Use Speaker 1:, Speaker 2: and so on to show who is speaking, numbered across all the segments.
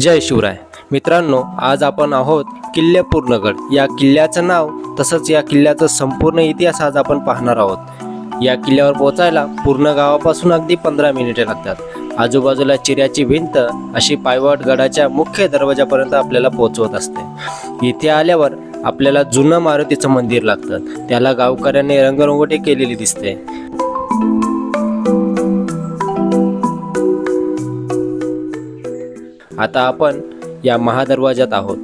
Speaker 1: जय शिवराय. मित्रांनो आज आपण आहोत किल्ले पूर्णगड या किल्ल्याचं नाव तसंच या किल्ल्याचा संपूर्ण इतिहास आज आपण पाहणार आहोत. या किल्ल्यावर पोहोचायला पूर्ण गावापासून अगदी पंधरा मिनिटे लागतात. आजूबाजूला चिऱ्याची भिंत अशी पायवाट गडाच्या मुख्य दरवाजापर्यंत आपल्याला पोहोचवत असते. इथे आल्यावर आपल्याला जुनं मारुतीचं मंदिर लागतं. त्याला गावकऱ्यांनी रंगरंगोटी केलेली दिसते. आता आपण या महादरवाज्यात आहोत.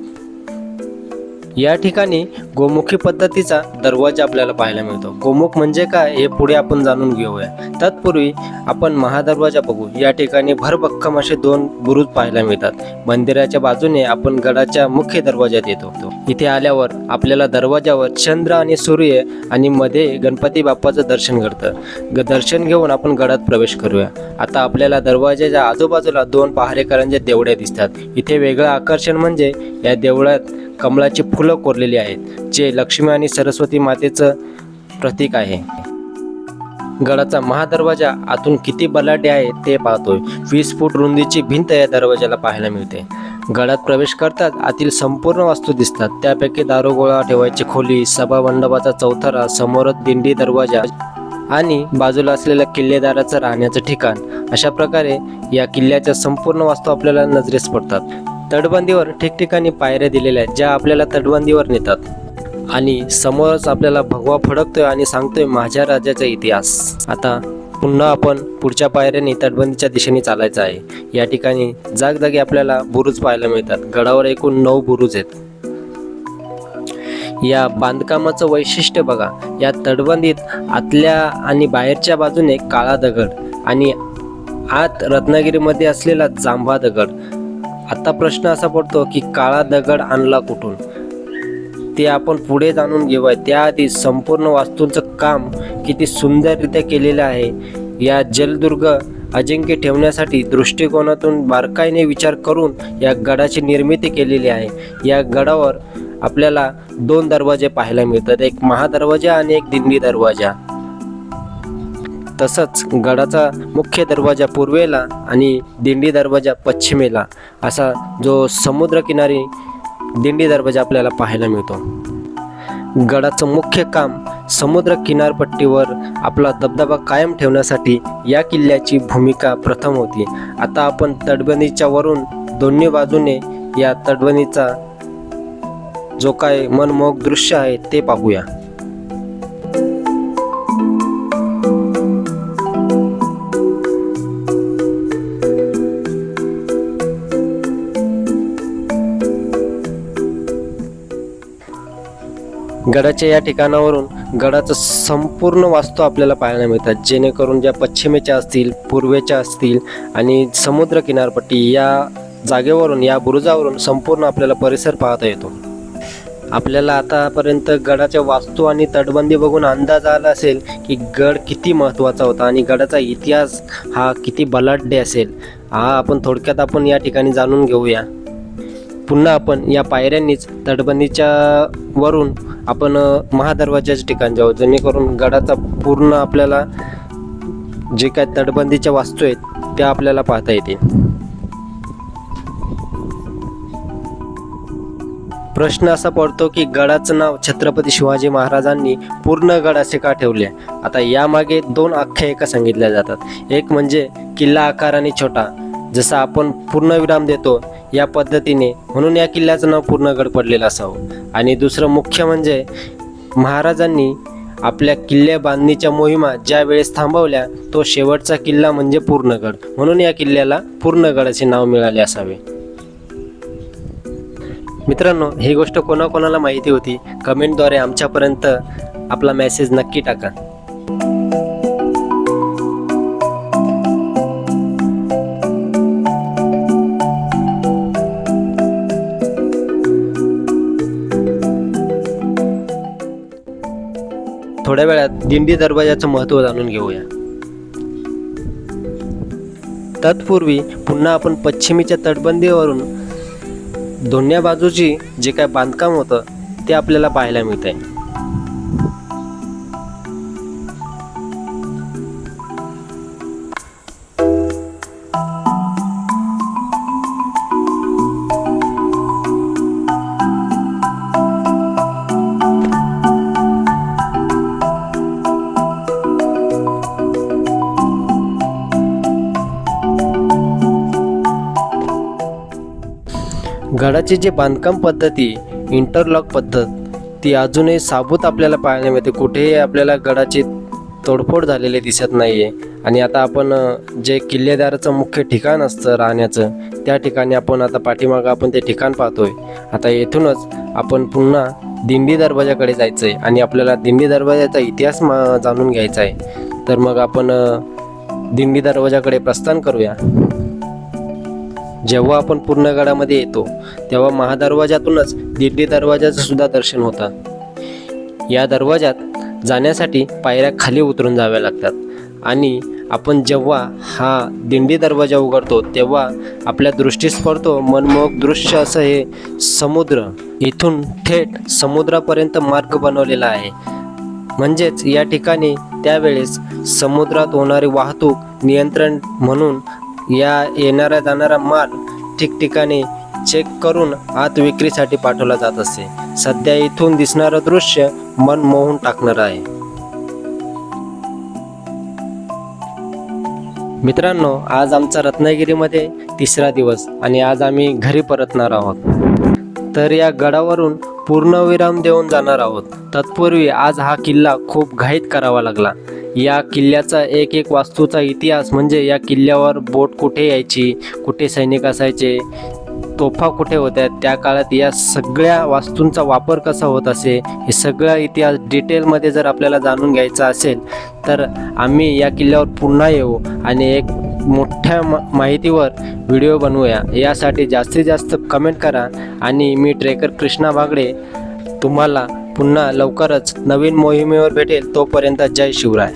Speaker 1: या ठिकाणी गोमुखी पद्धतीचा दरवाजा आपल्याला पाहायला मिळतो. गोमुख म्हणजे काय हे पुढे आपण जाणून घेऊया. तत्पूर्वी आपण महादरवाजा बघू. या ठिकाणी भरभक्कम असे दोन बुरुज पाहायला मिळतात. मंदिराच्या बाजूने आपण गडाच्या मुख्य दरवाजात येतो इथे आल्यावर आपल्याला दरवाजावर चंद्र आणि सूर्य आणि मध्ये गणपती बाप्पाचं दर्शन घडतं. ग दर्शन घेऊन आपण गडात प्रवेश करूया. आता आपल्याला दरवाजाच्या आजूबाजूला दोन पहारेकरांच्या देवड्या दिसतात. इथे वेगळं आकर्षण म्हणजे या देवळात कमळाची फुलं कोरलेली आहेत जे लक्ष्मी आणि सरस्वती मातेचं प्रतीक आहे. गडाचा महादरवाजा आतून किती बलाढ्य आहे ते पाहतोय. वीस फूट रुंदीची भिंत या दरवाजाला पाहायला मिळते. गडात प्रवेश करताच आतील संपूर्ण वास्तू दिसतात. त्यापैकी दारुगोळा ठेवायची खोली सभा मंडपाचा चौथरा समोरच दिंडी दरवाजा आणि बाजूला असलेल्या किल्लेदाराचं राहण्याचं ठिकाण. अशा प्रकारे या किल्ल्याच्या संपूर्ण वास्तू आपल्याला नजरेस पडतात. तटबंदीवर ठिकठिकाणी पायऱ्या दिलेल्या आहेत ज्या आपल्याला तटबंदीवर नेतात. आणि समोरच आपल्याला भगवा फडकतोय आणि सांगतोय माझ्या राज्याचा इतिहास. आता पुन्हा आपण पुढच्या पायऱ्याने तटबंदीच्या दिशेने चालायचं आहे. या ठिकाणी जागजागी आपल्याला बुरुज पाहायला मिळतात. गडावर एकूण नऊ बुरुज आहेत. या बांधकामाचं वैशिष्ट्य बघा. या तटबंदीत आतल्या आणि बाहेरच्या बाजूने काळा दगड आणि आत रत्नागिरीमध्ये असलेला जांभा दगड. आता प्रश्न असा पडतो की काळा दगड आणला कुठून? ते आपण पुढे जाणून घेऊया. त्याआधी संपूर्ण वास्तूंचं काम किती सुंदररित्या केलेलं आहे या जलदुर्ग अजिंक्य ठेवण्यासाठी दृष्टिकोनातून बारकाईने विचार करून या गडाची निर्मिती केलेली आहे. या गडावर आपल्याला दोन दरवाजे पाहायला मिळतात एक महादरवाजा आणि एक दिंडी दरवाजा. तसंच गडाचा मुख्य दरवाजा पूर्वेला आणि दिंडी दरवाजा पश्चिमेला असा जो समुद्रकिनारी दिंडी दरवाजा आपल्याला पाहायला मिळतो. गडाचं मुख्य काम समुद्र किनारपट्टीवर आपला दबदबा कायम ठेवण्यासाठी या किल्ल्याची भूमिका प्रथम होती. आता आपण तटबंदीच्या वरून दोन्ही बाजूने या तटबंदीचा जो काय मनमोहक दृश्य आहे ते पाहूया. गडाच्या या ठिकाणावरून गडाचं संपूर्ण वास्तू आपल्याला पाहायला मिळतात. जेणेकरून ज्या पश्चिमेच्या असतील पूर्वेच्या असतील आणि समुद्र किनारपट्टी या जागेवरून या बुरुजावरून संपूर्ण आपल्याला परिसर पाहता येतो. आपल्याला आतापर्यंत गडाच्या वास्तू आणि तटबंदी बघून अंदाज आला असेल की गड किती महत्त्वाचा होता आणि गडाचा इतिहास हा किती बलाढ्य असेल. हा आपण थोडक्यात आपण या ठिकाणी जाणून घेऊया. पुन्हा आपण या पायऱ्यांनीच तटबंदीच्या वरून आपण अ, ठिकाण ठिकाणी जाऊ जेणेकरून गडाचा पूर्ण आपल्याला जे काय तटबंदीच्या वास्तू आहेत त्या आपल्याला पाहता येतील. प्रश्न असा पडतो की गडाचं नाव छत्रपती शिवाजी महाराजांनी पूर्ण गड असे का ठेवले? आता यामागे दोन आख्यायिका सांगितल्या जातात. एक म्हणजे किल्ला आकाराने छोटा. जसा आपण पूर्णविराम देतो या पद्धतीने म्हणून या किल्ल्याचं नाव पूर्णगड पडलेलं असावं. आणि दुसरं मुख्य म्हणजे महाराजांनी आपल्या किल्ले बांधणीच्या मोहिमा ज्या वेळेस थांबवल्या तो शेवटचा किल्ला म्हणजे पूर्णगड. म्हणून या किल्ल्याला पूर्णगड असे नाव मिळाले असावे. मित्रांनो ही गोष्ट कोणाकोणाला माहिती होती? कमेंटद्वारे आमच्यापर्यंत आपला मेसेज नक्की टाका. थोड्या वेळात दिंडी दरवाजाचं महत्त्व जाणून घेऊया. तत्पूर्वी पुन्हा आपण पश्चिमेच्या तटबंदीवरून दोन्ही बाजूची जे काय बांधकाम होतं ते आपल्याला पाहायला मिळत आहे गडाची जी बांधकाम पद्धती इंटरलॉक पद्धत ती अजूनही साबूत आपल्याला पाहायला मिळते. कुठेही आपल्याला गडाची तोडफोड झालेली दिसत नाही आहे आणि आता आपण जे किल्लेदाराचं मुख्य ठिकाण असतं राहण्याचं त्या ठिकाणी आपण आता पाठीमागं आपण ते ठिकाण पाहतोय. आता येथूनच आपण पुन्हा दिंडी दरवाजाकडे जायचं आहे आणि आपल्याला दिंडी दरवाजाचा इतिहास मा- जाणून घ्यायचा आहे तर मग आपण दिंडी दरवाजाकडे प्रस्थान करूया. जेव्हा आपण पूर्ण गडामध्ये येतो तेव्हा महादरवाजातूनच दिंडी दरवाजाचं सुद्धा दर्शन होतं. या दरवाजात जाण्यासाठी पायऱ्या खाली उतरून जाव्या लागतात. आणि आपण जेव्हा हा दिंडी दरवाजा उघडतो तेव्हा आपल्या दृष्टीस पडतो मनमोहक दृश्य असं हे समुद्र इथून थेट समुद्रापर्यंत मार्ग बनवलेला आहे. म्हणजेच या ठिकाणी त्यावेळेस समुद्रात होणारी वाहतूक नियंत्रण म्हणून या येणारा जाणारा माल ठिकठिकाणी चेक करून आत विक्रीसाठी पाठवला जात असे. सध्या इथून दिसणारं दृश्य मन मोहून टाकणारं आहे. मित्रांनो आज आमचा रत्नागिरीमध्ये तिसरा दिवस आणि आज आम्ही घरी परतणार आहोत. तर या गडावरून पूर्णविराम देऊन जाणार आहोत. तत्पूर्वी आज हा किल्ला खूप घाईत करावा लागला. या किल्ल्याचा एक एक वास्तूचा इतिहास म्हणजे या किल्ल्यावर बोट कुठे यायची कुठे सैनिक असायचे तोफा कुठे होत्या त्या काळात या सगळ्या वास्तूंचा वापर कसा होत असे हे सगळा इतिहास डिटेलमध्ये जर आपल्याला जाणून घ्यायचा असेल तर आम्ही या किल्ल्यावर पुन्हा येऊ आणि एक मोठ्या मा माहितीवर व्हिडिओ बनवूया. यासाठी जास्तीत जास्त कमेंट करा आणि मी ट्रेकर कृष्णा बागडे तुम्हाला पुन्हा लवकरच नवीन मोहिमेवर भेटेल तोपर्यंत जय शिवराय.